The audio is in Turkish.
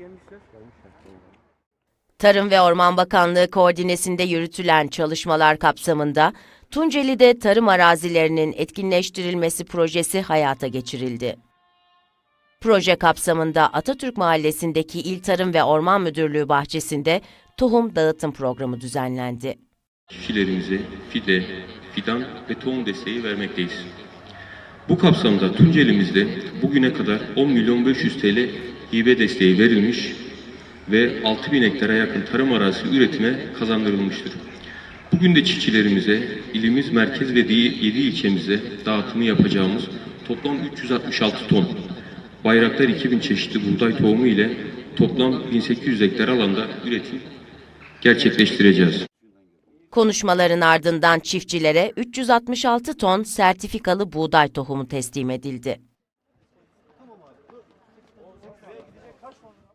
gelmişler. Tarım ve Orman Bakanlığı koordinesinde yürütülen çalışmalar kapsamında Tunceli'de tarım arazilerinin etkinleştirilmesi projesi hayata geçirildi. Proje kapsamında Atatürk Mahallesi'ndeki İl Tarım ve Orman Müdürlüğü bahçesinde tohum dağıtım programı düzenlendi. çiftçilerimize fide, fidan ve tohum desteği vermekteyiz. Bu kapsamda Tunceli'mizde bugüne kadar 10 milyon 500 TL hibe desteği verilmiş ve 6000 hektara yakın tarım arazisi üretime kazandırılmıştır. Bugün de çiftçilerimize ilimiz merkez ve 7 ilçemizde dağıtımı yapacağımız toplam 366 ton Bayraktar 2000 çeşitli buğday tohumu ile toplam 1800 hektar alanda üretim gerçekleştireceğiz. Konuşmaların ardından çiftçilere 366 ton sertifikalı buğday tohumu teslim edildi.